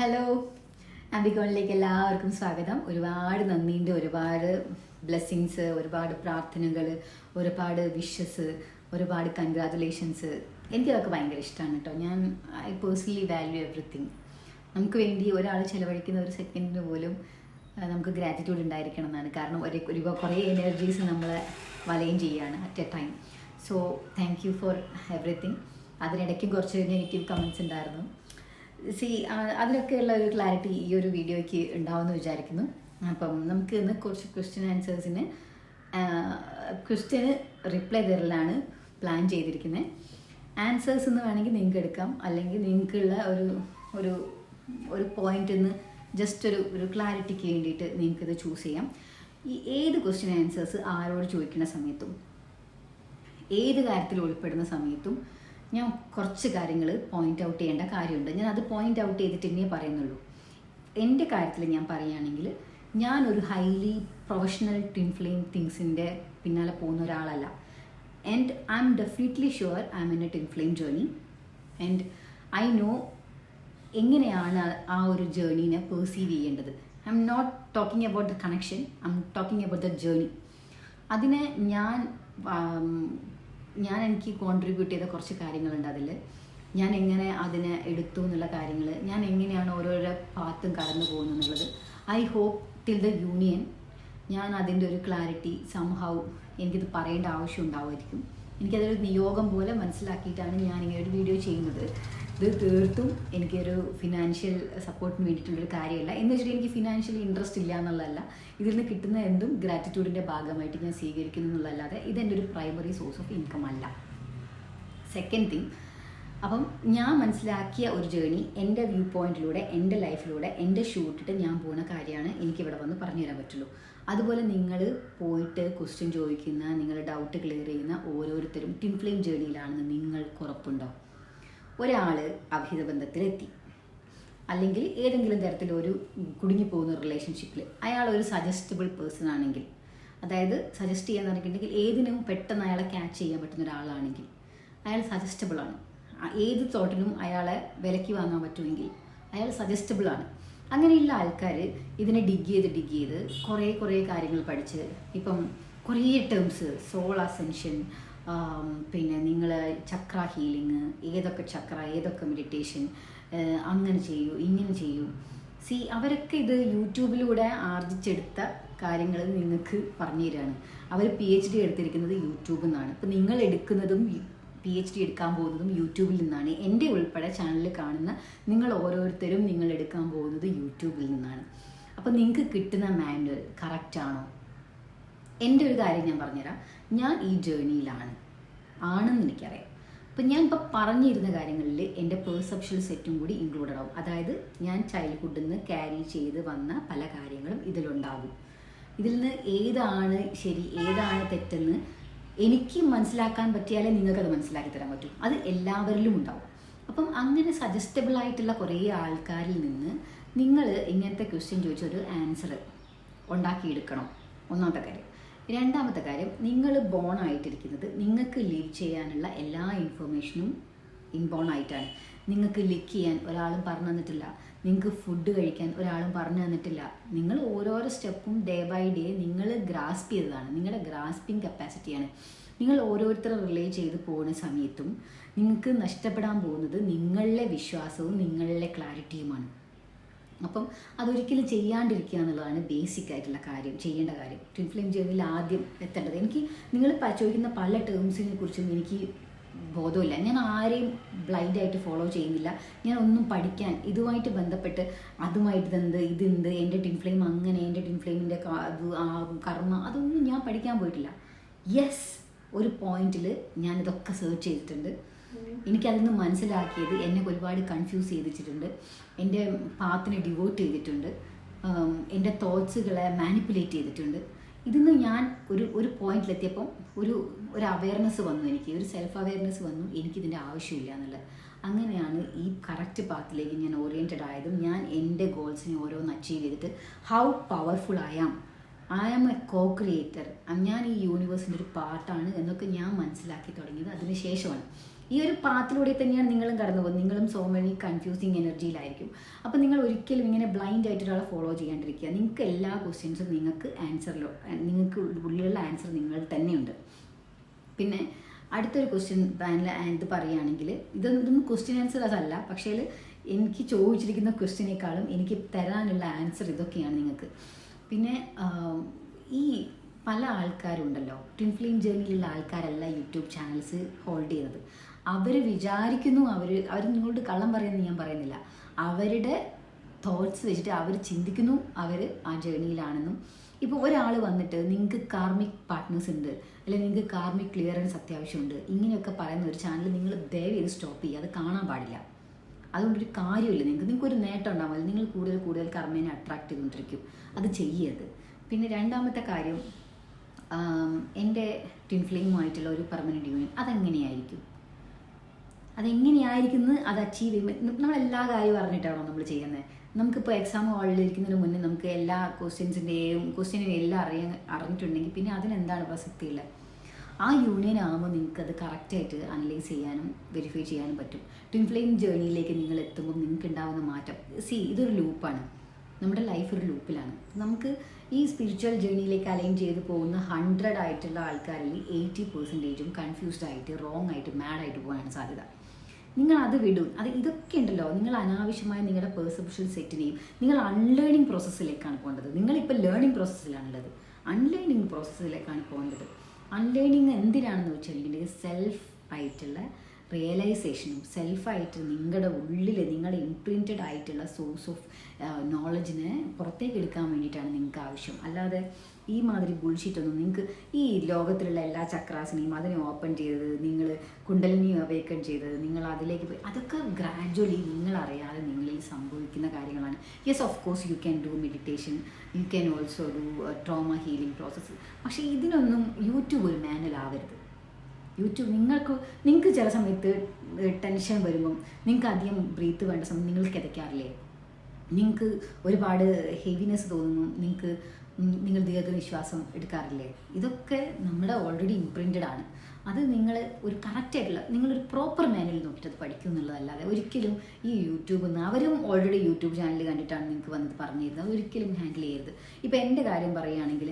Hello അബികോണിലേക്ക് എല്ലാവർക്കും സ്വാഗതം. ഒരുപാട് നന്ദിയുണ്ട് ഒരുപാട് ബ്ലെസ്സിങ്സ് ഒരുപാട് പ്രാർത്ഥനകൾ ഒരുപാട് വിഷസ് ഒരുപാട് കൺഗ്രാറ്റുലേഷൻസ് എനിക്കതൊക്കെ ഭയങ്കര ഇഷ്ടമാണ് കേട്ടോ. ഞാൻ ഐ പേഴ്സണലി വാല്യൂ എവറിത്തിങ് നമുക്ക് വേണ്ടി ഒരാൾ ചിലവഴിക്കുന്ന ഒരു സെക്കൻഡിന് പോലും നമുക്ക് ഗ്രാറ്റിറ്റ്യൂഡ് ഉണ്ടായിരിക്കണം എന്നാണ്. കാരണം ഒരു ഒരുപാട് കുറേ എനർജീസ് നമ്മളെ വലയം ചെയ്യുകയാണ് at a time so thank you for everything അതിനിടയ്ക്കും കുറച്ച് നെഗറ്റീവ് കമൻസ് ഉണ്ടായിരുന്നു. സി അതിലൊക്കെയുള്ള ഒരു ക്ലാരിറ്റി ഈ ഒരു വീഡിയോയ്ക്ക് ഉണ്ടാവുമെന്ന് വിചാരിക്കുന്നു. അപ്പം നമുക്ക് ഇന്ന് കുറച്ച് ക്വസ്റ്റ്യൻ ആൻസേഴ്സിന് ക്വസ്റ്റ്യന് റിപ്ലൈ തരലാണ് പ്ലാൻ ചെയ്തിരിക്കുന്നത് ആൻസേഴ്സ് എന്ന് വേണമെങ്കിൽ നിങ്ങൾക്ക് എടുക്കാം. അല്ലെങ്കിൽ നിങ്ങൾക്കുള്ള ഒരു ഒരു ഒരു പോയിന്റ് നിന്ന് ജസ്റ്റ് ഒരു ഒരു ക്ലാരിറ്റിക്ക് വേണ്ടിയിട്ട് നിങ്ങൾക്കിത് ചൂസ് ചെയ്യാം. ഈ ഏത് ക്വസ്റ്റ്യൻ ആൻസേഴ്സ് ആരോട് ചോദിക്കുന്ന സമയത്തും ഏത് കാര്യത്തിൽ ഉൾപ്പെടുന്ന സമയത്തും ഞാൻ കുറച്ച് കാര്യങ്ങൾ പോയിന്റ് ഔട്ട് ചെയ്യേണ്ട കാര്യമുണ്ട്. ഞാൻ അത് പോയിന്റ് ഔട്ട് ചെയ്തിട്ട് ഇനിയേ പറയുന്നുള്ളൂ. എന്റെ കാര്യത്തിൽ ഞാൻ പറയുകയാണെങ്കിൽ ഞാനൊരു ഹൈലി പ്രൊഫഷണൽ ട്വിൻ തിങ്സിന്റെ പിന്നാലെ പോകുന്ന ഒരാളല്ല. And I'm definitely sure I'm in a twin journey and I know എങ്ങനെയാണ് ആ ഒരു ജേർണീനെ പെർസീവ് ചെയ്യേണ്ടത്. I'm not talking about the connection I'm talking about the journey അതിനെ ഞാൻ ഞാൻ എനിക്ക് കോൺട്രിബ്യൂട്ട് ചെയ്ത കുറച്ച് കാര്യങ്ങളുണ്ട് അതിൽ ഞാൻ എങ്ങനെ അതിനെ എടുത്തു എന്നുള്ള കാര്യങ്ങൾ ഞാൻ എങ്ങനെയാണ് ഓരോരോ പാത്തും കടന്നു പോകുന്നത് എന്നുള്ളത്. I hope till the union ഞാൻ അതിന്റെ ഒരു ക്ലാരിറ്റി സംഹൗ എനിക്കിത് പറയേണ്ട ആവശ്യം ഉണ്ടാവുമായിരിക്കും. എനിക്കതൊരു നിയോഗം പോലെ മനസ്സിലാക്കിയിട്ടാണ് ഞാൻ ഇങ്ങനെ ഒരു വീഡിയോ ചെയ്യുന്നത്. ഇത് തീർത്തും എനിക്കൊരു ഫിനാൻഷ്യൽ സപ്പോർട്ടിന് വേണ്ടിയിട്ടുള്ളൊരു കാര്യമല്ല. എന്ന് വെച്ചിട്ട് എനിക്ക് ഫിനാൻഷ്യൽ ഇൻട്രസ്റ്റ് ഇല്ല എന്നുള്ളതല്ല. ഇതിൽ നിന്ന് കിട്ടുന്ന എന്തും ഗ്രാറ്റിറ്റ്യൂഡിന്റെ ഭാഗമായിട്ട് ഞാൻ സ്വീകരിക്കുന്നു എന്നുള്ളതല്ലാതെ ഇതെന്റെ ഒരു പ്രൈമറി സോഴ്സ് ഓഫ് ഇൻകം അല്ല. സെക്കൻഡ് തിങ് അപ്പം ഞാൻ മനസ്സിലാക്കിയ ഒരു ജേണി എന്റെ വ്യൂ പോയിന്റിലൂടെ എന്റെ ലൈഫിലൂടെ എന്റെ ഷൂട്ടിട്ട് ഞാൻ പോകുന്ന കാര്യമാണ് എനിക്കിവിടെ വന്ന് പറഞ്ഞു തരാൻ പറ്റുള്ളൂ. അതുപോലെ നിങ്ങൾ പോയിട്ട് ക്വസ്റ്റ്യൻ ചോദിക്കുന്ന നിങ്ങളുടെ ഡൗട്ട് ക്ലിയർ ചെയ്യുന്ന ഓരോരുത്തരും ടിൻ ഫ്ലെയിം ജേണിയിലാണെന്ന് നിങ്ങൾക്ക് ഉറപ്പുണ്ടോ ഒരാൾ അഭിഹിത ബന്ധത്തിലെത്തി അല്ലെങ്കിൽ ഏതെങ്കിലും തരത്തിലൊരു കുടുങ്ങിപ്പോകുന്ന റിലേഷൻഷിപ്പിൽ അയാൾ ഒരു സജസ്റ്റബിൾ പേഴ്സൺ ആണെങ്കിൽ അതായത് സജസ്റ്റ് ചെയ്യാൻ പറഞ്ഞിട്ടുണ്ടെങ്കിൽ ഏതിനും പെട്ടെന്ന് അയാളെ ക്യാച്ച് ചെയ്യാൻ പറ്റുന്ന ഒരാളാണെങ്കിൽ അയാൾ സജസ്റ്റബിൾ ആണ്. ഏത് തോട്ടിനും അയാളെ വിലക്കി വാങ്ങാൻ പറ്റുമെങ്കിൽ അയാൾ സജസ്റ്റബിൾ ആണ്. അങ്ങനെയുള്ള ആൾക്കാർ ഇതിനെ ഡിഗ് ചെയ്ത് ഡിഗ് ചെയ്ത് കുറേ കുറേ കാര്യങ്ങൾ പഠിച്ച് ഇപ്പം കുറേ ടേംസ് സോൾ അസെൻഷൻ പിന്നെ നിങ്ങൾ ചക്ര ഹീലിംഗ് ഏതൊക്കെ ചക്ര ഏതൊക്കെ മെഡിറ്റേഷൻ അങ്ങനെ ചെയ്യൂ ഇങ്ങനെ ചെയ്യൂ. സി അവരൊക്കെ ഇത് യൂട്യൂബിലൂടെ ആർജിച്ചെടുത്ത കാര്യങ്ങൾ നിങ്ങൾക്ക് പറഞ്ഞു തരാണ്. അവർ പി എച്ച് ഡി എടുത്തിരിക്കുന്നത് യൂട്യൂബിൽ നിന്നാണ്. ഇപ്പം നിങ്ങൾ എടുക്കുന്നതും പി എച്ച് ഡി എടുക്കാൻ പോകുന്നതും യൂട്യൂബിൽ നിന്നാണ്. എന്റെ ഉൾപ്പെടെ ചാനലിൽ കാണുന്ന നിങ്ങൾ ഓരോരുത്തരും നിങ്ങൾ എടുക്കാൻ പോകുന്നത് യൂട്യൂബിൽ നിന്നാണ്. അപ്പം നിങ്ങൾക്ക് കിട്ടുന്ന മാനുവൽ കറക്റ്റാണോ എന്റെ ഒരു കാര്യം ഞാൻ പറഞ്ഞുതരാം. ഞാൻ ഈ ജേണിയിലാണ് ആണെന്ന് എനിക്കറിയാം. അപ്പം ഞാൻ ഇപ്പോൾ പറഞ്ഞിരുന്ന കാര്യങ്ങളിൽ എന്റെ പെർസെപ്ഷൻ സെറ്റും കൂടി ഇൻക്ലൂഡഡ് ആവും. അതായത് ഞാൻ ചൈൽഡ്ഹുഡിൽ നിന്ന് ക്യാരി ചെയ്ത് വന്ന പല കാര്യങ്ങളും ഇതിലുണ്ടാകും. ഇതിൽ നിന്ന് ഏതാണ് ശരി ഏതാണ് തെറ്റെന്ന് എനിക്ക് മനസ്സിലാക്കാൻ പറ്റിയാലേ നിങ്ങൾക്കത് മനസ്സിലാക്കി തരാൻ പറ്റും. അത് എല്ലാവരിലും ഉണ്ടാവും. അപ്പം അങ്ങനെ സജസ്റ്റബിൾ ആയിട്ടുള്ള കുറേ ആൾക്കാരിൽ നിന്ന് നിങ്ങൾ ഇങ്ങനത്തെ ക്വസ്റ്റ്യൻ ചോദിച്ചൊരു ആൻസർ ഉണ്ടാക്കിയെടുക്കണം. ഒന്നാമത്തെ കാര്യം. രണ്ടാമത്തെ കാര്യം നിങ്ങൾ ബോൺ ആയിട്ടിരിക്കുന്നത് നിങ്ങൾക്ക് ലീവ് ചെയ്യാനുള്ള എല്ലാ ഇൻഫർമേഷനും ഇൻബോൺ ആയിട്ടാണ്. നിങ്ങൾക്ക് ലിക്ക് ചെയ്യാൻ ഒരാളും പറഞ്ഞു തന്നിട്ടില്ല. നിങ്ങൾക്ക് ഫുഡ് കഴിക്കാൻ ഒരാളും പറഞ്ഞു തന്നിട്ടില്ല. നിങ്ങൾ ഓരോരോ സ്റ്റെപ്പും ഡേ ബൈ ഡേ നിങ്ങൾ ഗ്രാസ്പ് ചെയ്തതാണ്. നിങ്ങളുടെ ഗ്രാസ്പിംഗ് കപ്പാസിറ്റിയാണ് നിങ്ങൾ ഓരോരുത്തരെ റിലേ ചെയ്ത് പോകുന്ന സമയത്തും നിങ്ങൾക്ക് നഷ്ടപ്പെടാൻ പോകുന്നത് നിങ്ങളുടെ വിശ്വാസവും നിങ്ങളുടെ ക്ലാരിറ്റിയുമാണ് അപ്പം അതൊരിക്കലും ചെയ്യാണ്ടിരിക്കുക എന്നുള്ളതാണ് ബേസിക് ആയിട്ടുള്ള കാര്യം ചെയ്യേണ്ട കാര്യം. ട്വിൻ ഫ്ലെയിം ജേർണിയിൽ ആദ്യം എത്തേണ്ടത്. എനിക്ക് നിങ്ങൾ ചോദിക്കുന്ന പല ടേംസിനെ കുറിച്ചും എനിക്ക് ബോധമില്ല. ഞാൻ ആരെയും ബ്ലൈൻഡായിട്ട് ഫോളോ ചെയ്യുന്നില്ല. ഞാൻ ഒന്നും പഠിക്കാൻ ഇതുമായിട്ട് ബന്ധപ്പെട്ട് അതുമായിട്ട് ഇതെന്ത് ഇതെന്ത് എന്റെ ടിൻ ഫ്ലെയിം അങ്ങനെ എന്റെ ടിൻ ഫ്ലെയിമിന്റെ കർമ്മ അതൊന്നും ഞാൻ പഠിക്കാൻ പോയിട്ടില്ല. യെസ് ഒരു പോയിന്റിൽ ഞാനിതൊക്കെ സെർച്ച് ചെയ്തിട്ടുണ്ട്. എനിക്കതിൽ മനസ്സിലാക്കിയത് എന്നെ ഒരുപാട് കൺഫ്യൂസ് ചെയ്തിട്ടുണ്ട് എന്റെ പാത്തിനെ ഡിവോട്ട് ചെയ്തിട്ടുണ്ട്. എന്റെ തോട്ട്സുകളെ മാനിപ്പുലേറ്റ് ചെയ്തിട്ടുണ്ട്. ഇതിന്ന് ഞാൻ ഒരു ഒരു പോയിന്റിലെത്തിയപ്പം ഒരു ഒരു അവയർനെസ് വന്നു എനിക്ക്. ഒരു സെൽഫ് അവയർനെസ് വന്നു എനിക്കിതിന്റെ ആവശ്യമില്ല എന്നുള്ളത്. അങ്ങനെയാണ് ഈ കറക്റ്റ് പാത്തിലേക്ക് ഞാൻ ഓറിയന്റഡ് ആയതും ഞാൻ എന്റെ ഗോൾസിനെ ഓരോന്ന് അച്ചീവ് ചെയ്തിട്ട് how powerful I am I am a co creator ഞാൻ ഈ യൂണിവേഴ്സിന്റെ ഒരു പാർട്ടാണ് എന്നൊക്കെ ഞാൻ മനസ്സിലാക്കി തുടങ്ങിയത് അതിന് ശേഷമാണ്. ഈ ഒരു പാത്തിലൂടെ തന്നെയാണ് നിങ്ങളും കടന്നു പോകുന്നത്. നിങ്ങളും സോ മെനി കൺഫ്യൂസിങ് എനർജിയിലായിരിക്കും അപ്പോൾ നിങ്ങൾ ഒരിക്കലും ഇങ്ങനെ ബ്ലൈൻഡ് ആയിട്ട് ഒരാളെ ഫോളോ ചെയ്യാണ്ടിരിക്കുക. നിങ്ങൾക്ക് എല്ലാ ക്വസ്റ്റ്യൻസും നിങ്ങൾക്ക് ആൻസറിലോ നിങ്ങൾക്ക് ഉള്ളിലുള്ള ആൻസർ നിങ്ങൾ തന്നെയുണ്ട്. പിന്നെ അടുത്തൊരു ക്വസ്റ്റ്യൻ ഇത് പറയുകയാണെങ്കിൽ ഇതൊന്നും ക്വസ്റ്റ്യൻ ആൻസർ അതല്ല. പക്ഷേ എനിക്ക് ചോദിച്ചിരിക്കുന്ന ക്വസ്റ്റ്യനേക്കാളും എനിക്ക് തരാനുള്ള ആൻസർ ഇതൊക്കെയാണ് നിങ്ങൾക്ക്. പിന്നെ ഈ പല ആൾക്കാരുണ്ടല്ലോ. ട്വിൻ ഫിലിം ജേർണിയിലുള്ള ആൾക്കാരല്ല യൂട്യൂബ് ചാനൽസ് ഹോൾഡ് ചെയ്യുന്നത് അവർ വിചാരിക്കുന്നു അവർ അവർ നിങ്ങളോട് കള്ളം പറയുന്നത് ഞാൻ പറയുന്നില്ല. അവരുടെ തോട്ട്സ് വെച്ചിട്ട് അവർ ചിന്തിക്കുന്നു അവർ ആ ജേർണിയിലാണെന്നും ഇപ്പോൾ ഒരാൾ വന്നിട്ട് നിങ്ങൾക്ക് കാർമിക് പാർട്ട്നേഴ്സ് ഉണ്ട് അല്ലെങ്കിൽ നിങ്ങൾക്ക് കാർമിക് ക്ലിയറൻസ് അത്യാവശ്യമുണ്ട് ഇങ്ങനെയൊക്കെ പറയുന്ന ഒരു ചാനൽ നിങ്ങൾ ദയവ് ചെയ്ത് സ്റ്റോപ്പ് ചെയ്യുക. അത് കാണാൻ പാടില്ല. അതുകൊണ്ടൊരു കാര്യമില്ല നിങ്ങൾക്ക് നിങ്ങൾക്ക് ഒരു നേട്ടം ഉണ്ടാവില്ല നിങ്ങൾ കൂടുതൽ കൂടുതൽ കർമ്മേനെ അട്രാക്ട് ചെയ്തുകൊണ്ടിരിക്കും. അത് ചെയ്യരുത്. പിന്നെ രണ്ടാമത്തെ കാര്യം എന്റെ ട്വിൻ ഫ്ലെയിമുമായിട്ടുള്ള ഒരു പെർമനന്റ് യൂണിയൻ അതെങ്ങനെയായിരിക്കും? അതെങ്ങനെയായിരിക്കും എന്ന് അത് അച്ചീവ് ചെയ്യുമ്പോൾ നമ്മളെല്ലാ കാര്യവും അറിഞ്ഞിട്ടാണോ നമ്മൾ ചെയ്യുന്നത്? നമുക്കിപ്പോൾ എക്സാം ഹാളിൽ ഇരിക്കുന്നതിന് മുന്നേ നമുക്ക് എല്ലാ ക്വസ്റ്റ്യൻസിന്റെയും ക്വസ്റ്റ്യനും എല്ലാം അറിയാൻ അറിഞ്ഞിട്ടുണ്ടെങ്കിൽ പിന്നെ അതിനെന്താണ് പ്രസക്തിയുള്ളത്? ആ യൂണിയൻ ആകുമ്പോൾ നിങ്ങൾക്ക് അത് കറക്റ്റായിട്ട് അനലൈസ് ചെയ്യാനും വെരിഫൈ ചെയ്യാനും പറ്റും. ട്വിൻ ഫ്ലെയിം ജേർണിയിലേക്ക് നിങ്ങൾ എത്തുമ്പോൾ നിങ്ങൾക്ക് ഉണ്ടാകുന്ന മാറ്റം സി ഇതൊരു ലൂപ്പാണ് നമ്മുടെ ലൈഫ് ഒരു ലൂപ്പിലാണ് നമുക്ക് ഈ സ്പിരിച്വൽ ജേർണിയിലേക്ക് അലൈൻ ചെയ്ത് പോകുന്ന ഹൺഡ്രഡ് ആയിട്ടുള്ള ആൾക്കാരിൽ എയ്റ്റി പെർസെന്റേജും കൺഫ്യൂസ്ഡ് ആയിട്ട് റോങ് ആയിട്ട് മാഡ് ആയിട്ട് പോകാനാണ് സാധ്യത. നിങ്ങൾ അത് വിടും. അത് ഇതൊക്കെ ഉണ്ടല്ലോ. നിങ്ങൾ അനാവശ്യമായ നിങ്ങളുടെ പെർസെപ്ഷൻ സെറ്റിനെയും നിങ്ങൾ അൺലേണിംഗ് പ്രോസസ്സിലേക്കാണ് പോകേണ്ടത്. നിങ്ങളിപ്പോൾ ലേണിംഗ് പ്രോസസ്സിലാണുള്ളത് അൺലേണിംഗ് പ്രോസസ്സിലേക്കാണ് പോകേണ്ടത്. അൺലേണിംഗ് എന്തിനാണെന്ന് വെച്ചിട്ടുണ്ടെങ്കിൽ സെൽഫ് ആയിട്ടുള്ള റിയലൈസേഷനും സെൽഫായിട്ട് നിങ്ങളുടെ ഉള്ളിൽ നിങ്ങളുടെ ഇംപ്രിന്റഡ് ആയിട്ടുള്ള സോഴ്സ് ഓഫ് നോളജിനെ പുറത്തേക്ക് എടുക്കാൻ വേണ്ടിയിട്ടാണ് നിങ്ങൾക്ക് ആവശ്യം. അല്ലാതെ ഈ മാതിരി ബുൾഷീറ്റൊന്നും നിങ്ങൾക്ക് ഈ ലോകത്തിലുള്ള എല്ലാ ചക്രാസിനെയും അതിനെ ഓപ്പൺ ചെയ്തത് നിങ്ങൾ കുണ്ടലിനി അവേക്കൺ ചെയ്തത് നിങ്ങൾ അതിലേക്ക് പോയി അതൊക്കെ ഗ്രാജ്വലി നിങ്ങൾ അറിയാതെ നിങ്ങളിൽ സംഭവിക്കുന്ന കാര്യങ്ങളാണ്. Yes of course you can do meditation you can also do trauma healing process പക്ഷേ ഇതിനൊന്നും യൂട്യൂബ് ഒരു മാനുവൽ ആവരുത്. യൂട്യൂബ് നിങ്ങൾക്ക് നിങ്ങൾക്ക് ചില സമയത്ത് ടെൻഷൻ വരുമ്പം നിങ്ങൾക്ക് അധികം ബ്രീത്ത് വേണ്ട സമയം നിങ്ങൾ കിതയ്ക്കാറില്ലേ? നിങ്ങൾക്ക് ഒരുപാട് ഹെവിനെസ് തോന്നുന്നു നിങ്ങൾക്ക് നിങ്ങൾ ദീർഘനിശ്വാസം എടുക്കാറില്ലേ? ഇതൊക്കെ നമ്മുടെ ഓൾറെഡി ഇംപ്രിന്റഡ് ആണ്. അത് നിങ്ങൾ ഒരു കറക്റ്റായിട്ടുള്ള നിങ്ങളൊരു പ്രോപ്പർ മാനുവൽ നോക്കിയിട്ട് അത് പഠിക്കും എന്നുള്ളതല്ലാതെ ഒരിക്കലും ഈ യൂട്യൂബ് നിന്ന് അവരും ഓൾറെഡി യൂട്യൂബ് ചാനൽ കണ്ടിട്ടാണ് നിങ്ങൾക്ക് വന്നത് പറഞ്ഞു തരുന്നത് ഒരിക്കലും ഹാൻഡിൽ ചെയ്യരുത്. ഇപ്പോൾ എന്റെ കാര്യം പറയുകയാണെങ്കിൽ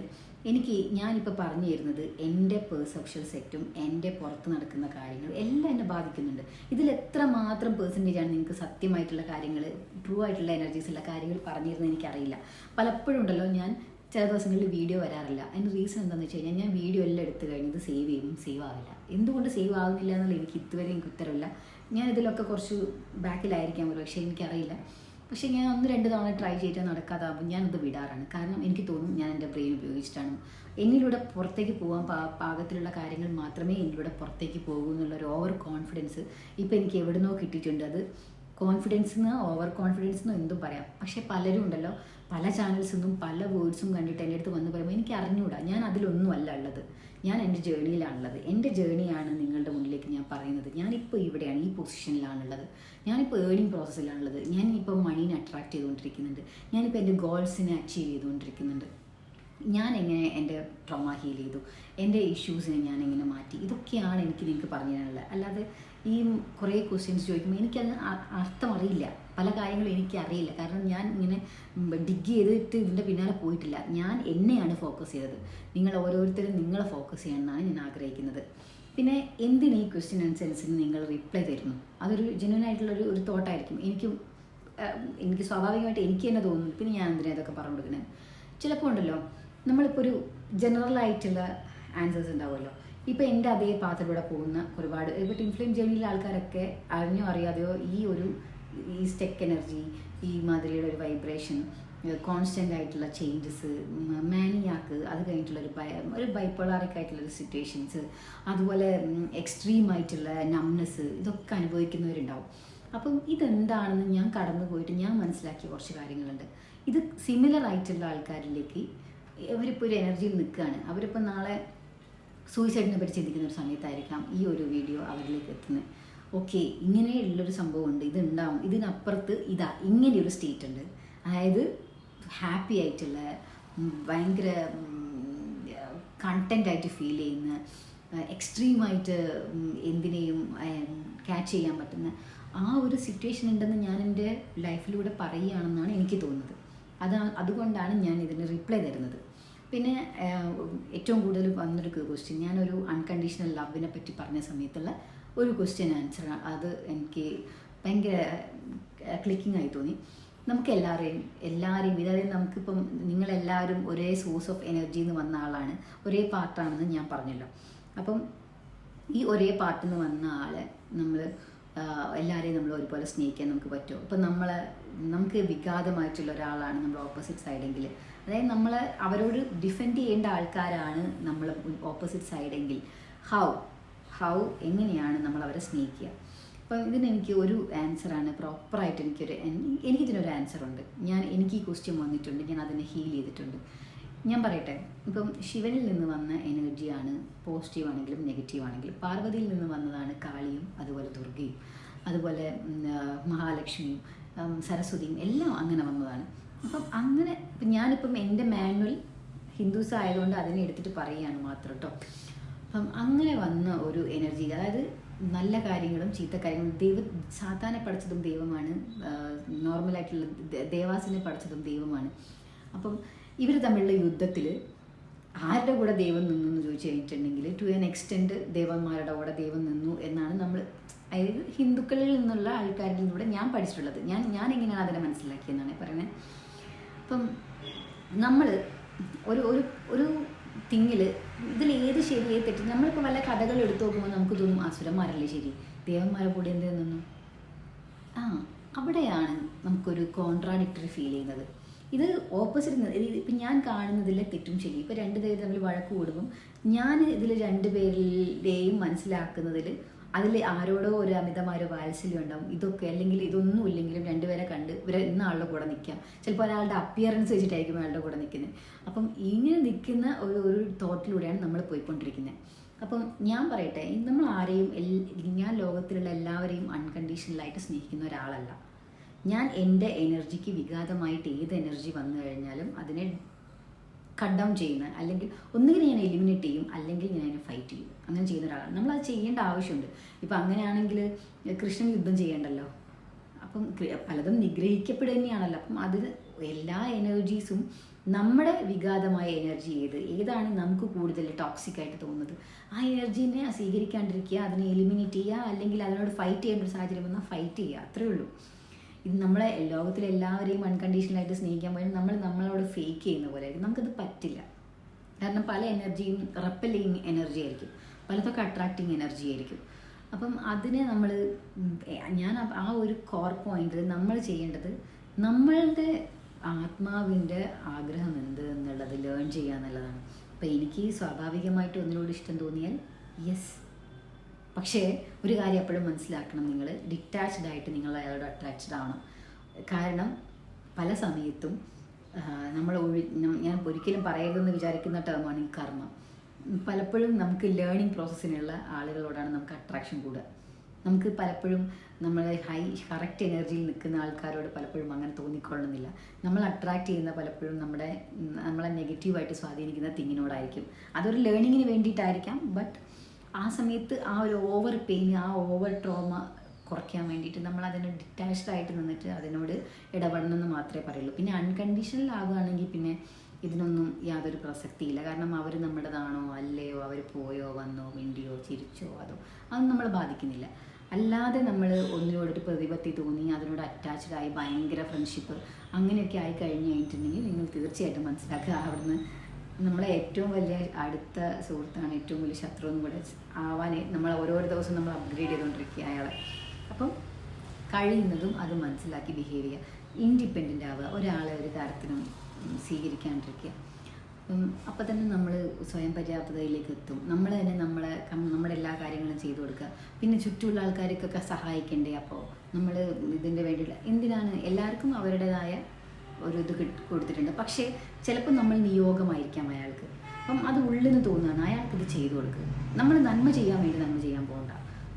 എനിക്ക് ഞാനിപ്പോൾ പറഞ്ഞു തരുന്നത് എന്റെ പെർസെപ്ഷൻ സെറ്റും എന്റെ പുറത്ത് നടക്കുന്ന കാര്യങ്ങളും എല്ലാം എന്നെ ബാധിക്കുന്നുണ്ട്. ഇതിൽ എത്ര മാത്രം പേഴ്സന്റേജാണ് നിങ്ങൾക്ക് സത്യമായിട്ടുള്ള കാര്യങ്ങൾ ട്രൂ ആയിട്ടുള്ള എനർജീസ് ഉള്ള കാര്യങ്ങൾ പറഞ്ഞു തരുന്നത് എനിക്കറിയില്ല. പലപ്പോഴും ഉണ്ടല്ലോ ഞാൻ ചില ദിവസങ്ങളിൽ വീഡിയോ വരാറില്ല. അതിന് റീസൺ എന്താണെന്ന് വെച്ച് കഴിഞ്ഞാൽ ഞാൻ വീഡിയോ എല്ലാം എടുത്തു കഴിഞ്ഞ് ഇത് സേവ് ചെയ്യും സേവ് ആവില്ല. എന്തുകൊണ്ട് സേവ് ആവുന്നില്ല എന്നുള്ള എനിക്ക് ഇതുവരെ എനിക്ക് ഉത്തരവില്ല. ഞാൻ ഇതിലൊക്കെ കുറച്ച് ബാക്കിലായിരിക്കാം ഒരു പക്ഷേ എനിക്കറിയില്ല. പക്ഷേ ഞാൻ ഒന്ന് രണ്ട് തവണ ട്രൈ ചെയ്തിട്ട് നടക്കാതാകുമ്പോൾ ഞാനത് വിടാറാണ്. കാരണം എനിക്ക് തോന്നും ഞാൻ എന്റെ ബ്രെയിൻ ഉപയോഗിച്ചിട്ടാണ്. എന്നിലൂടെ പുറത്തേക്ക് പോകാൻ പാ പാകത്തിലുള്ള കാര്യങ്ങൾ മാത്രമേ എന്നിലൂടെ പുറത്തേക്ക് പോകൂ എന്നുള്ള ഒരു ഓവർ കോൺഫിഡൻസ് ഇപ്പോൾ എനിക്ക് എവിടുന്നോ കിട്ടിയിട്ടുണ്ട്. അത് കോൺഫിഡൻസ് എന്ന് ഓവർ കോൺഫിഡൻസ് എന്ന് എന്തും പറയാം. പക്ഷേ പലരും ഉണ്ടല്ലോ പല ചാനൽസിൽ നിന്നും പല വേർഡ്സും കണ്ടിട്ട് എന്റെ അടുത്ത് വന്ന് പറയുമ്പോൾ എനിക്ക് അറിഞ്ഞുകൂടാ ഞാൻ അതിലൊന്നും അല്ല ഉള്ളത്. ഞാൻ എന്റെ ജേണിയിലാണുള്ളത് എന്റെ ജേണിയാണ് നിങ്ങളുടെ മുന്നിലേക്ക് ഞാൻ പറയുന്നത്. ഞാനിപ്പോൾ ഇവിടെയാണ് ഈ പൊസിഷനിലാണുള്ളത് ഞാനിപ്പോൾ ഏണിങ് പ്രോസസ്സിലാണുള്ളത് ഞാനിപ്പോൾ മണീനെ അട്രാക്ട് ചെയ്തുകൊണ്ടിരിക്കുന്നുണ്ട്. ഞാനിപ്പോൾ എന്റെ ഗോൾസിനെ അച്ചീവ് ചെയ്തുകൊണ്ടിരിക്കുന്നുണ്ട്. ഞാൻ എങ്ങനെ എന്റെ ട്രോമ ഹീൽ ചെയ്തു? എന്റെ ഇഷ്യൂസിനെ ഞാൻ എങ്ങനെ മാറ്റി? ഇതൊക്കെയാണ് എനിക്ക് നിങ്ങൾക്ക് പറഞ്ഞു തരാനുള്ളത് അല്ലാതെ ഈ കുറേ ക്വസ്റ്റ്യൻസ് ചോദിക്കുമ്പോൾ എനിക്കത് അർത്ഥം അറിയില്ല. പല കാര്യങ്ങളും എനിക്കറിയില്ല. കാരണം ഞാൻ ഇങ്ങനെ ഡിഗ് ചെയ്തിട്ട് ഇതിന്റെ പിന്നാലെ പോയിട്ടില്ല. ഞാൻ എന്നെയാണ് ഫോക്കസ് ചെയ്തത്. നിങ്ങൾ ഓരോരുത്തരും നിങ്ങളെ ഫോക്കസ് ചെയ്യണമെന്നാണ് ഞാൻ ആഗ്രഹിക്കുന്നത്. പിന്നെ എന്തിന് ഈ ക്വസ്റ്റ്യൻ അനുസരിച്ച് നിങ്ങൾ റിപ്ലൈ തരുന്നു? അതൊരു ജെന്വൻ ആയിട്ടുള്ള ഒരു തോട്ടായിരിക്കും എനിക്ക് എനിക്ക് സ്വാഭാവികമായിട്ട് എനിക്ക് തന്നെ തോന്നുന്നു. പിന്നെ ഞാൻ എന്തിനാ ഇതൊക്കെ പറഞ്ഞു കൊടുക്കുന്നത്? ചിലപ്പോൾ ഉണ്ടല്ലോ നമ്മളിപ്പോൾ ഒരു ജനറൽ ആയിട്ടുള്ള ആൻസേഴ്സ് ഉണ്ടാവുമല്ലോ. ഇപ്പോൾ എന്റെ അതേ പാത്രത്തിലൂടെ പോകുന്ന ഒരുപാട് ഇപ്പോൾ ഇൻഫ്ലെയിം ജേണിയിലെ ആൾക്കാരൊക്കെ അറിഞ്ഞോ അറിയാതെയോ ഈ ഒരു ഈ സ്റ്റെക്ക് എനർജി ഈ മാതിരിയുടെ ഒരു വൈബ്രേഷൻ കോൺസ്റ്റന്റ് ആയിട്ടുള്ള ചേഞ്ചസ് മാനിയാക്ക് അത് കഴിഞ്ഞിട്ടുള്ള ഒരു ഒരു ബൈപ്പോളാറിക് ആയിട്ടുള്ള സിറ്റുവേഷൻസ് അതുപോലെ എക്സ്ട്രീം ആയിട്ടുള്ള നംനെസ് ഇതൊക്കെ അനുഭവിക്കുന്നവരുണ്ടാവും. അപ്പം ഇതെന്താണെന്ന് ഞാൻ കടന്നു പോയിട്ട് ഞാൻ മനസ്സിലാക്കിയ കുറച്ച് കാര്യങ്ങളുണ്ട്. ഇത് സിമിലർ ആയിട്ടുള്ള ആൾക്കാരിലേക്ക് അവരിപ്പോൾ ഒരു എനർജിയിൽ നിൽക്കുകയാണ്. അവരിപ്പോൾ നാളെ സൂയിസൈഡിനെ പറ്റി ചിന്തിക്കുന്ന ഒരു സമയത്തായിരിക്കാം ഈ ഒരു വീഡിയോ അവരിലേക്ക് എത്തുന്നത്. ഓക്കെ ഇങ്ങനെയുള്ളൊരു സംഭവമുണ്ട് ഇത് ഉണ്ടാവും ഇതിനപ്പുറത്ത് ഇതാ ഇങ്ങനെയൊരു സ്റ്റേറ്റ് ഉണ്ട് അതായത് ഹാപ്പി ആയിട്ടുള്ള ഭയങ്കര കണ്ടന്റ് ആയിട്ട് ഫീൽ ചെയ്യുന്ന എക്സ്ട്രീമായിട്ട് എന്തിനേയും ക്യാച്ച് ചെയ്യാൻ പറ്റുന്ന ആ ഒരു സിറ്റുവേഷൻ ഉണ്ടെന്ന് ഞാൻ എന്റെ ലൈഫിലൂടെ പറയുകയാണെന്നാണ് എനിക്ക് തോന്നുന്നത്. അതാണ് അതുകൊണ്ടാണ് ഞാൻ ഇതിന് റിപ്ലൈ തരുന്നത്. പിന്നെ ഏറ്റവും കൂടുതൽ വന്നൊരു ക്വസ്റ്റ്യൻ ഞാനൊരു അൺകണ്ടീഷണൽ ലവിനെ പറ്റി പറഞ്ഞ സമയത്തുള്ള ഒരു ക്വസ്റ്റ്യൻ ആൻസർ അത് എനിക്ക് ഭയങ്കര ക്ലിക്കിംഗ് ആയി തോന്നി. നമുക്ക് എല്ലാവരെയും എല്ലാവരെയും അതായത് നമുക്കിപ്പം നിങ്ങളെല്ലാവരും ഒരേ സോഴ്സ് ഓഫ് എനർജി എന്ന് വന്ന ആളാണ്. ഒരേ പാർട്ടാണെന്ന് ഞാൻ പറഞ്ഞല്ലോ. അപ്പം ഈ ഒരേ പാർട്ടിൽ നിന്ന് വന്ന ആളെ നമ്മൾ എല്ലാവരെയും നമ്മൾ ഒരുപോലെ സ്നേഹിക്കാൻ നമുക്ക് പറ്റുമോ? ഇപ്പം നമ്മൾ നമുക്ക് വിഘാതമായിട്ടുള്ള ഒരാളാണ് നമ്മൾ ഓപ്പോസിറ്റ് സൈഡെങ്കിൽ അതായത് നമ്മൾ അവരോട് ഡിഫെൻഡ് ചെയ്യേണ്ട ആൾക്കാരാണ് നമ്മൾ ഓപ്പോസിറ്റ് സൈഡെങ്കിൽ ഹൗ ഹൗ എങ്ങനെയാണ് നമ്മൾ അവരെ സ്നേഹിക്കുക. അപ്പം ഇതിന് എനിക്ക് ഒരു ആൻസറാണ് പ്രോപ്പറായിട്ട് എനിക്കൊരു എനിക്കിതിനൊരു ഉണ്ട്. ഞാൻ എനിക്ക് ഈ ക്വസ്റ്റ്യൻ വന്നിട്ടുണ്ട് ഞാൻ അതിനെ ഹീൽ ചെയ്തിട്ടുണ്ട്. ഞാൻ പറയട്ടെ ഇപ്പം ശിവനിൽ നിന്ന് വന്ന എനർജിയാണ് പോസിറ്റീവ് ആണെങ്കിലും നെഗറ്റീവ് ആണെങ്കിലും. പാർവതിയിൽ നിന്ന് വന്നതാണ് കാളിയും അതുപോലെ ദുർഗയും അതുപോലെ മഹാലക്ഷ്മിയും സരസ്വതിയും എല്ലാം അങ്ങനെ വന്നതാണ്. അപ്പം അങ്ങനെ ഞാനിപ്പം എന്റെ മാനുവൽ ഹിന്ദുസ് ആയതുകൊണ്ട് അതിനെ എടുത്തിട്ട് പറയുകയാണ് മാത്രം കേട്ടോ അപ്പം അങ്ങനെ വന്ന ഒരു എനർജി അതായത് നല്ല കാര്യങ്ങളും ചീത്ത കാര്യങ്ങളും ദൈവ സാത്താനെ പഠിച്ചതും ദൈവമാണ് നോർമലായിട്ടുള്ള ദേവാസിനെ പഠിച്ചതും ദൈവമാണ്. അപ്പം ഇവർ തമ്മിലുള്ള യുദ്ധത്തിൽ ആരുടെ കൂടെ ദൈവം നിന്നു എന്ന് ചോദിച്ചു കഴിഞ്ഞിട്ടുണ്ടെങ്കിൽ ടു എൻ എക്സ്റ്റെൻഡ് ദേവന്മാരുടെ കൂടെ ദൈവം നിന്നു എന്നാണ് നമ്മൾ അതായത് ഹിന്ദുക്കളിൽ നിന്നുള്ള ആൾക്കാരിൽ നിന്നൂടെ ഞാൻ പഠിച്ചിട്ടുള്ളത്. ഞാൻ ഞാൻ എങ്ങനെയാണ് അതിനെ മനസ്സിലാക്കിയെന്നാണ് പറയുന്നത്. അപ്പം നമ്മൾ ഒരു ഒരു ഒരു തിങ്ങിൽ ഇതിൽ ഏത് ശരിയെ തെറ്റി? നമ്മളിപ്പോൾ വല്ല കഥകൾ എടുത്തു നോക്കുമ്പോൾ നമുക്ക് തോന്നും അസുരന്മാരല്ലേ ശരി. ദേവന്മാരെ കൂടെ എന്ത് ആ അവിടെയാണ് നമുക്കൊരു കോൺട്രാഡിക്ടറി ഫീൽ ചെയ്യുന്നത്. ഇത് ഓപ്പോസിറ്റ് ഇപ്പം ഞാൻ കാണുന്നതിലെ തെറ്റും ശരി. ഇപ്പം രണ്ട് പേര് തമ്മിൽ വഴക്ക് കൂടുമ്പം ഞാൻ ഇതിൽ രണ്ട് പേരുടെയും മനസ്സിലാക്കുന്നതിൽ അതിൽ ആരോടോ ഒരു അമിതമായ ഒരു വാത്സല്യം ഉണ്ടാവും. ഇതൊക്കെ അല്ലെങ്കിൽ ഇതൊന്നും ഇല്ലെങ്കിലും രണ്ടുപേരെ കണ്ട് ഇവരെ ഇന്ന ആളുടെ കൂടെ നിൽക്കാം ചിലപ്പോൾ ഒരാളുടെ അപ്പിയറൻസ് വെച്ചിട്ടായിരിക്കും അയാളുടെ കൂടെ നിൽക്കുന്നത് അപ്പം ഇങ്ങനെ നിൽക്കുന്ന ഒരു ഒരു തോട്ടിലൂടെയാണ് നമ്മൾ പോയിക്കൊണ്ടിരിക്കുന്നത് അപ്പം ഞാൻ പറയട്ടെ നമ്മൾ ആരെയും ഞാൻ ലോകത്തിലുള്ള എല്ലാവരെയും അൺകണ്ടീഷണലായിട്ട് സ്നേഹിക്കുന്ന ഒരാളല്ല. ഞാൻ എന്റെ എനർജിക്ക് വിഘാതമായിട്ട് ഏത് എനർജി വന്നു കഴിഞ്ഞാലും അതിനെ കണ്ടം ചെയ്യുന്ന അല്ലെങ്കിൽ ഒന്നുകിൽ ഞാൻ എലിമിനേറ്റ് ചെയ്യും അല്ലെങ്കിൽ ഞാൻ അതിനെ ഫൈറ്റ് ചെയ്യും. അങ്ങനെ ചെയ്യുന്ന ഒരാളാണ്. നമ്മൾ അത് ചെയ്യേണ്ട ആവശ്യമുണ്ട്. ഇപ്പം അങ്ങനെയാണെങ്കിൽ കൃഷ്ണൻ യുദ്ധം ചെയ്യേണ്ടല്ലോ. അപ്പം പലതും നിഗ്രഹിക്കപ്പെടുക തന്നെയാണല്ലോ അപ്പം അതിന് എല്ലാ എനർജീസും നമ്മുടെ വിഘാതമായ എനർജി ഏത് ഏതാണ് നമുക്ക് കൂടുതൽ ടോക്സിക് ആയിട്ട് തോന്നുന്നത്? ആ എനർജീനെ സ്വീകരിക്കാണ്ടിരിക്കുക അതിനെ എലിമിനേറ്റ് ചെയ്യുക അല്ലെങ്കിൽ അതിനോട് ഫൈറ്റ് ചെയ്യേണ്ട ഒരു സാഹചര്യം വന്നാൽ ഫൈറ്റ് ചെയ്യുക. അത്രേ ഉള്ളൂ. ഇത് നമ്മളെ ലോകത്തിലെ എല്ലാവരെയും അൺകണ്ടീഷണലായിട്ട് സ്നേഹിക്കാൻ പോയാൽ നമ്മൾ നമ്മളോട് ഫേക്ക് ചെയ്യുന്ന പോലെ ആയിരിക്കും. നമുക്കത് പറ്റില്ല. കാരണം പല എനർജിയും റെപ്പലിങ് എനർജി ആയിരിക്കും. പലതൊക്കെ അട്രാക്റ്റിംഗ് എനർജി ആയിരിക്കും. അപ്പം അതിനെ നമ്മൾ ഞാൻ ആ- ഒരു കോർ പോയിന്റിൽ നമ്മൾ ചെയ്യേണ്ടത് നമ്മളുടെ ആത്മാവിന്റെ ആഗ്രഹം എന്ത് എന്നുള്ളത് ലേൺ ചെയ്യുക എന്നുള്ളതാണ്. അപ്പം എനിക്ക് സ്വാഭാവികമായിട്ട് ഒന്നിനോട് ഇഷ്ടം തോന്നിയാൽ യെസ് പക്ഷേ ഒരു കാര്യം എപ്പോഴും മനസ്സിലാക്കണം നിങ്ങൾ ഡിറ്റാച്ച്ഡ് ആയിട്ട് നിങ്ങൾ അയാളോട് അട്രാക്റ്റഡ് ആവണം. കാരണം പല സമയത്തും നമ്മൾ ഒഴി ഞാൻ ഒരിക്കലും പറയരുതെന്ന് വിചാരിക്കുന്ന ടേമാണ് ഈ കർമ്മം. പലപ്പോഴും നമുക്ക് ലേണിംഗ് പ്രോസസ്സിനുള്ള ആളുകളോടാണ് നമുക്ക് അട്രാക്ഷൻ കൂടുക. നമുക്ക് പലപ്പോഴും നമ്മൾ ഹൈ കറക്റ്റ് എനർജിയിൽ നിൽക്കുന്ന ആൾക്കാരോട് പലപ്പോഴും അങ്ങനെ തോന്നിക്കൊള്ളുന്നില്ല നമ്മൾ അട്രാക്റ്റ് ചെയ്യുന്ന പലപ്പോഴും നമ്മുടെ നമ്മളെ നെഗറ്റീവായിട്ട് സ്വാധീനിക്കുന്ന തിങ്ങിനോടായിരിക്കും അതൊരു ലേണിങ്ങിന് വേണ്ടിയിട്ടായിരിക്കാം ബട്ട് ആ സമയത്ത് ആ ഒരു ഓവർ പെയിൻ ആ ഓവർ ട്രോമ കുറയ്ക്കാൻ വേണ്ടിയിട്ട് നമ്മൾ അതിന് ഡിറ്റാച്ച്ഡ് ആയിട്ട് നിന്നിട്ട് അതിനോട് ഇടപെടണമെന്ന് മാത്രമേ പറയുള്ളൂ. പിന്നെ അൺകണ്ടീഷണൽ ആകുകയാണെങ്കിൽ പിന്നെ ഇതിനൊന്നും യാതൊരു പ്രസക്തിയില്ല. കാരണം അവർ നമ്മുടേതാണോ? അല്ലയോ? അവർ പോയോ? വന്നോ? മിണ്ടിയോ? ചിരിച്ചോ? അതോ? അതൊന്നും നമ്മളെ ബാധിക്കുന്നില്ല. അല്ലാതെ നമ്മൾ ഒന്നിനോടൊരു പ്രതിപത്തി തോന്നി അതിനോട് അറ്റാച്ച്ഡ് ആയി ഭയങ്കര ഫ്രണ്ട്ഷിപ്പ് അങ്ങനെയൊക്കെ ആയി കഴിഞ്ഞ് കഴിഞ്ഞിട്ടുണ്ടെങ്കിൽ നിങ്ങൾ തീർച്ചയായിട്ടും മനസ്സിലാക്കുക. അവിടുന്ന് നമ്മളെ ഏറ്റവും വലിയ അടുത്ത സുഹൃത്താണ് ഏറ്റവും വലിയ ശത്രു എന്നും കൂടെ ആവാൻ നമ്മൾ ഓരോരോ ദിവസം നമ്മൾ അപ്ഗ്രേഡ് ചെയ്തുകൊണ്ടിരിക്കുക അയാളെ. അപ്പം കഴിയുന്നതും അത് മനസ്സിലാക്കി ബിഹേവ് ചെയ്യുക. ഇൻഡിപെൻഡന്റ് ആവുക ഒരാളെ ഒരു കാര്യത്തിനും സ്വീകരിക്കാണ്ടിരിക്കുക. അപ്പം അപ്പം തന്നെ നമ്മൾ സ്വയം പര്യാപ്തതയിലേക്ക് എത്തും. നമ്മൾ തന്നെ നമ്മളെ നമ്മുടെ എല്ലാ കാര്യങ്ങളും ചെയ്തു കൊടുക്കുക. പിന്നെ ചുറ്റുമുള്ള ആൾക്കാർക്കൊക്കെ സഹായിക്കണ്ടേ അപ്പോൾ നമ്മൾ ഇതിന്റെ വേണ്ടിയുള്ള എന്തിനാണ്? എല്ലാവർക്കും അവരുടേതായ ഒരു ഇത് കൊടുത്തിട്ടുണ്ട്. പക്ഷേ ചിലപ്പോൾ നമ്മൾ നിയോഗമായിരിക്കാം അയാൾക്ക്. അപ്പം അത് ഉള്ളിൽ നിന്ന് തോന്നുകയാണ് അയാൾക്കിത് ചെയ്തു കൊടുക്കുക. നമ്മൾ നന്മ ചെയ്യാൻ വേണ്ടി നന്മ ചെയ്യാൻ പോകണ്ട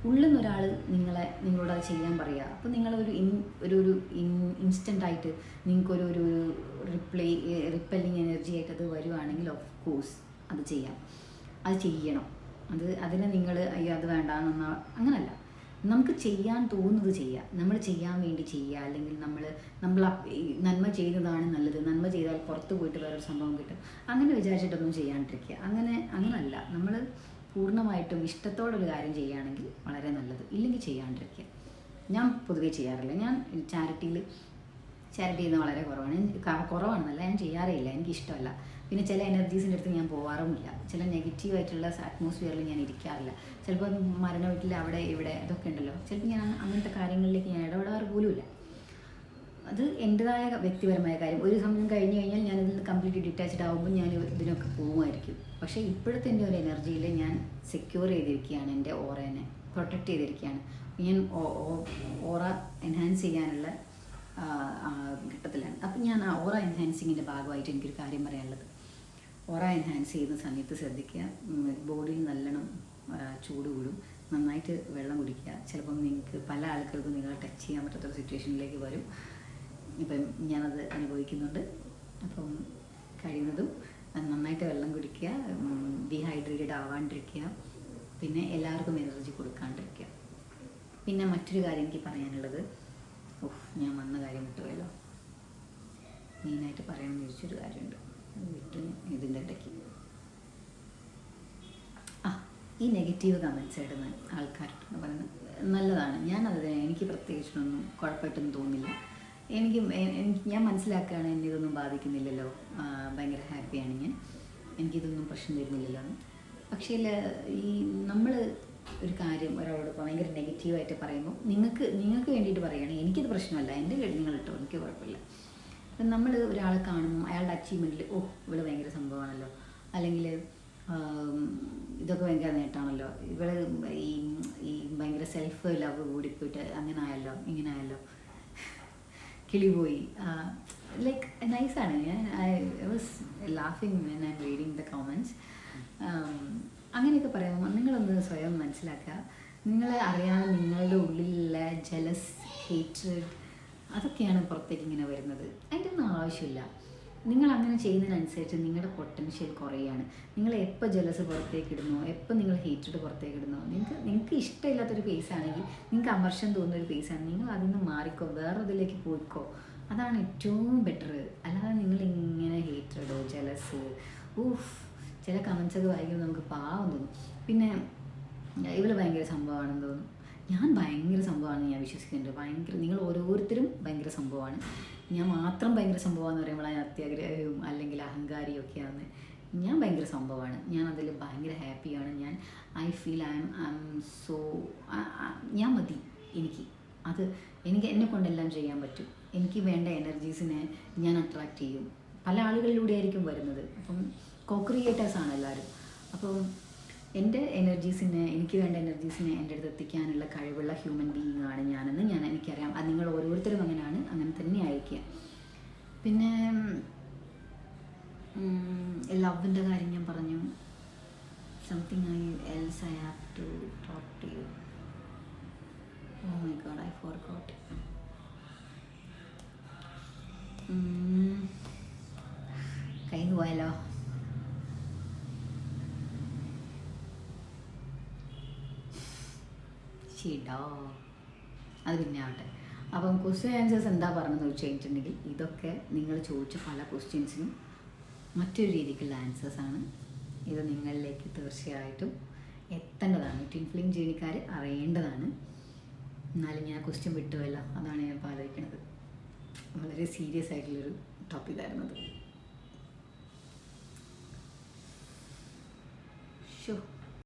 ഉള്ളിൽ നിന്ന് ഒരാൾ നിങ്ങളെ നിങ്ങളോട് അത് ചെയ്യാൻ പറയുക അപ്പോൾ നിങ്ങളൊരു ഇൻ ഒരു ഒരു ഇൻ ഇൻസ്റ്റന്റ് ആയിട്ട് നിങ്ങൾക്കൊരു ഒരു റിപ്ലൈ റിപ്പല്ലിങ് എനർജി ആയിട്ട് അത് വരുവാണെങ്കിൽ ഓഫ് കോഴ്സ് അത് ചെയ്യാം. അത് ചെയ്യണം. അത് അതിനെ നിങ്ങൾ അയ്യോ അത് വേണ്ട എന്നൊന്ന അങ്ങനല്ല. നമുക്ക് ചെയ്യാൻ തോന്നുന്നത് ചെയ്യാം. നമ്മൾ ചെയ്യാൻ വേണ്ടി ചെയ്യുക അല്ലെങ്കിൽ നമ്മൾ നമ്മൾ നന്മ ചെയ്യുന്നതാണ് നല്ലത്. നന്മ ചെയ്താൽ പുറത്ത് പോയിട്ട് വേറൊരു സംഭവം കിട്ടും. അങ്ങനെ വിചാരിച്ചിട്ടൊന്നും ചെയ്യാണ്ടിരിക്കുക. അങ്ങനെ അങ്ങനല്ല. നമ്മൾ പൂർണമായിട്ടും ഇഷ്ടത്തോടൊരു കാര്യം ചെയ്യുകയാണെങ്കിൽ വളരെ നല്ലത്. ഇല്ലെങ്കിൽ ചെയ്യാണ്ടിരിക്കുക. ഞാൻ പൊതുവേ ചെയ്യാറില്ല. ഞാൻ ചാരിറ്റിയിൽ ചാരിറ്റി ചെയ്യുന്നത് വളരെ കുറവാണ്. കുറവാണെന്നല്ല ഞാൻ ചെയ്യാറേ ഇല്ല. എനിക്ക് ഇഷ്ടമല്ല. പിന്നെ ചില എനർജീസിന്റെ അടുത്ത് ഞാൻ പോവാറുമില്ല. ചില നെഗറ്റീവ് ആയിട്ടുള്ള അറ്റ്മോസ്ഫിയറിൽ ഞാൻ ഇരിക്കാറില്ല. ചിലപ്പോൾ മരണ വീട്ടിൽ അവിടെ ഇവിടെ അതൊക്കെ ഉണ്ടല്ലോ. ചിലപ്പോൾ ഞാൻ അങ്ങനത്തെ കാര്യങ്ങളിലേക്ക് ഞാൻ ഇടപെടാറ് പോലുമില്ല. അത് എന്റെതായ വ്യക്തിപരമായ കാര്യം. ഒരു സമയം കഴിഞ്ഞ് കഴിഞ്ഞാൽ ഞാൻ ഇതിൽ കംപ്ലീറ്റ്ലി ഡിറ്റാച്ച്ഡ് ആകുമ്പോൾ ഞാൻ ഇതിനൊക്കെ പോകുമായിരിക്കും പക്ഷേ ഇപ്പോഴത്തെ എന്റെ ഒരു എനർജിയിൽ ഞാൻ സെക്യൂർ ചെയ്തിരിക്കുകയാണ് എന്റെ ഓറേനെ. പ്രൊട്ടക്റ്റ് ചെയ്തിരിക്കുകയാണ്. ഞാൻ ഓറ എൻഹാൻസ് ചെയ്യാനുള്ള ഘട്ടത്തിലാണ്. അപ്പം ഞാൻ ആ ഓറ എൻഹാൻസിങ്ങിന്റെ ഭാഗമായിട്ട് എനിക്കൊരു കാര്യം പറയാനുള്ളത്. ഓറ എൻഹാൻസ് ചെയ്യുന്ന സമയത്ത് ശ്രദ്ധിക്കുക. ബോഡിയിൽ നല്ലോണം ചൂട് കൂടും. നന്നായിട്ട് വെള്ളം കുടിക്കുക. ചിലപ്പം നിങ്ങൾക്ക് പല ആൾക്കാർക്കും നിങ്ങളെ ടച്ച് ചെയ്യാൻ പറ്റാത്തൊരു സിറ്റുവേഷനിലേക്ക് വരും. ഇപ്പം ഞാനത് അനുഭവിക്കുന്നുണ്ട്. അപ്പം കഴിയുന്നതും നന്നായിട്ട് വെള്ളം കുടിക്കുക ഡീഹൈഡ്രേറ്റഡ് ആവാണ്ടിരിക്കുക പിന്നെ എല്ലാവർക്കും എനർജി കൊടുക്കാണ്ടിരിക്കുക. പിന്നെ മറ്റൊരു കാര്യം എനിക്ക് പറയാനുള്ളത്. ഓഹ് ഞാൻ വന്ന കാര്യം വിട്ടുപോയല്ലോ. മെയിനായിട്ട് പറയണമെന്ന് ചോദിച്ചൊരു കാര്യമുണ്ട്. വിട്ടു ഇതിന്റെ ഇടയ്ക്ക്. ആ ഈ നെഗറ്റീവ് കമൻസ് ഇടുന്ന ആൾക്കാരുണ്ടെന്ന് പറയുന്നത് നല്ലതാണ്. ഞാനത് എനിക്ക് പ്രത്യേകിച്ചൊന്നും കുഴപ്പമായിട്ടൊന്നും തോന്നില്ല എനിക്ക് ഞാൻ മനസ്സിലാക്കുകയാണ് എന്നെ ഇതൊന്നും ബാധിക്കുന്നില്ലല്ലോ. ഭയങ്കര ഹാപ്പിയാണ് ഞാൻ. എനിക്കിതൊന്നും പ്രശ്നം വരുന്നില്ലല്ലോ എന്ന്. പക്ഷേ ഈ നമ്മൾ ഒരു കാര്യം ഒരാളോട് ഭയങ്കര നെഗറ്റീവായിട്ട് പറയുമ്പോൾ നിങ്ങൾക്ക് നിങ്ങൾക്ക് വേണ്ടിയിട്ട് പറയുകയാണെങ്കിൽ എനിക്കിത് പ്രശ്നമല്ല. എന്റെ നിങ്ങൾ ഇട്ടോ എനിക്ക് കുഴപ്പമില്ല. അപ്പം നമ്മൾ ഒരാളെ കാണുമ്പോൾ അയാളുടെ അച്ചീവ്മെന്റിൽ ഓ ഇവൾ ഭയങ്കര സംഭവമാണല്ലോ. അല്ലെങ്കിൽ ഇതൊക്കെ ഭയങ്കര നേട്ടമാണല്ലോ. ഇവൾ ഈ ഈ ഭയങ്കര സെൽഫ് ലവ് കൂടിപ്പോയിട്ട് അങ്ങനെ ആയല്ലോ ഇങ്ങനെ ആയല്ലോ കിളി പോയി ലൈക്ക് നൈസാണ് ഞാൻ I was ലാഫിങ് when I reading the comments അങ്ങനെയൊക്കെ പറയാം നിങ്ങളൊന്ന് സ്വയം മനസ്സിലാക്കുക. നിങ്ങളെ അറിയാതെ നിങ്ങളുടെ ഉള്ളിലുള്ള ജലസ് ഹേറ്റ്രഡ് അതൊക്കെയാണ് പുറത്തേക്ക് ഇങ്ങനെ വരുന്നത്. അതിന്റെ ഒന്നും ആവശ്യമില്ല. നിങ്ങൾ അങ്ങനെ ചെയ്യുന്നതിനനുസരിച്ച് നിങ്ങളുടെ പൊട്ടൻഷ്യൽ കുറയാണ്. നിങ്ങൾ എപ്പോൾ ജലസ് പുറത്തേക്ക് ഇടുന്നോ എപ്പോൾ നിങ്ങൾ ഹേറ്റഡ് പുറത്തേക്ക് ഇടുന്നോ നിങ്ങൾക്ക് നിങ്ങൾക്ക് ഇഷ്ടമില്ലാത്തൊരു ഫേസ് ആണെങ്കിൽ നിങ്ങൾക്ക് അമർഷം തോന്നുന്ന ഒരു ഫേസ് ആണ് നിങ്ങൾ അതിൽ നിന്ന് മാറിക്കോ വേറെ ഇതിലേക്ക് പോയിക്കോ. അതാണ് ഏറ്റവും ബെറ്റർ അല്ലാതെ നിങ്ങൾ ഇങ്ങനെ ഹേറ്റഡോ ജലസ് ഊഫ് ചില കമൻസ് ഒക്കെ വായിക്കുമ്പോൾ നമുക്ക് പാവം തോന്നും. പിന്നെ ഇവൾ ഭയങ്കര സംഭവമാണെന്ന് തോന്നും. ഞാൻ ഭയങ്കര സംഭവമാണെന്ന് ഞാൻ വിശ്വസിക്കുന്നുണ്ട്. ഭയങ്കര നിങ്ങൾ ഓരോരുത്തരും ഭയങ്കര സംഭവമാണ്. ഞാൻ മാത്രം ഭയങ്കര സംഭവമാണെന്ന് പറയുമ്പോൾ ഞാൻ അത്യാഗ്രഹവും അല്ലെങ്കിൽ അഹങ്കാരിയും ഒക്കെയാണ്. ഞാൻ ഭയങ്കര സംഭവമാണ്. ഞാൻ അതിൽ ഭയങ്കര ഹാപ്പിയാണ് ഞാൻ I feel I'm I'm so ഞാൻ മതി എനിക്ക്. അത് എനിക്ക് എന്നെ കൊണ്ടെല്ലാം ചെയ്യാൻ പറ്റും. എനിക്ക് വേണ്ട എനർജീസിനെ ഞാൻ അട്രാക്റ്റ് ചെയ്യും. പല ആളുകളിലൂടെ ആയിരിക്കും വരുന്നത്. അപ്പം കോ ആണ് എല്ലാവരും. അപ്പം എന്റെ എനർജീസിനെ എനിക്ക് വേണ്ട എനർജീസിനെ എന്റെ അടുത്ത് എത്തിക്കാനുള്ള കഴിവുള്ള ഹ്യൂമൻ ബീയിങ് ആണ് ഞാനെന്ന് ഞാൻ എനിക്കറിയാം. അത് നിങ്ങൾ ഓരോരുത്തരും അങ്ങനെയാണ് അങ്ങനെ തന്നെ ആയിരിക്കുക പിന്നെ ലവിന്റെ കാര്യം ഞാൻ പറഞ്ഞു. Something I else I have to talk to you oh my god I forgot നിന്ന് പോയാലോ? ഷീഡോ അത് പിന്നെ ആവട്ടെ. അപ്പം ക്വസ്റ്റ്യൻ ആൻസേഴ്സ് എന്താ പറഞ്ഞതെന്ന് വെച്ച് കഴിഞ്ഞിട്ടുണ്ടെങ്കിൽ ഇതൊക്കെ നിങ്ങൾ ചോദിച്ച പല ക്വസ്റ്റ്യൻസിനും മറ്റൊരു രീതിക്കുള്ള ആൻസേഴ്സാണ് ഇത് നിങ്ങളിലേക്ക് തീർച്ചയായിട്ടും എത്തേണ്ടതാണ്. ട്വിൻ ഫിലിം ജീവനക്കാർ അറിയേണ്ടതാണ്. എന്നാലും ഞാൻ ക്വസ്റ്റ്യൻ വിട്ടുമല്ലോ അതാണ് ഞാൻ ഇപ്പോൾ ആലോചിക്കുന്നത് വളരെ സീരിയസ് ആയിട്ടുള്ളൊരു ടോപ്പിക്കായിരുന്നു അത്. ഷോ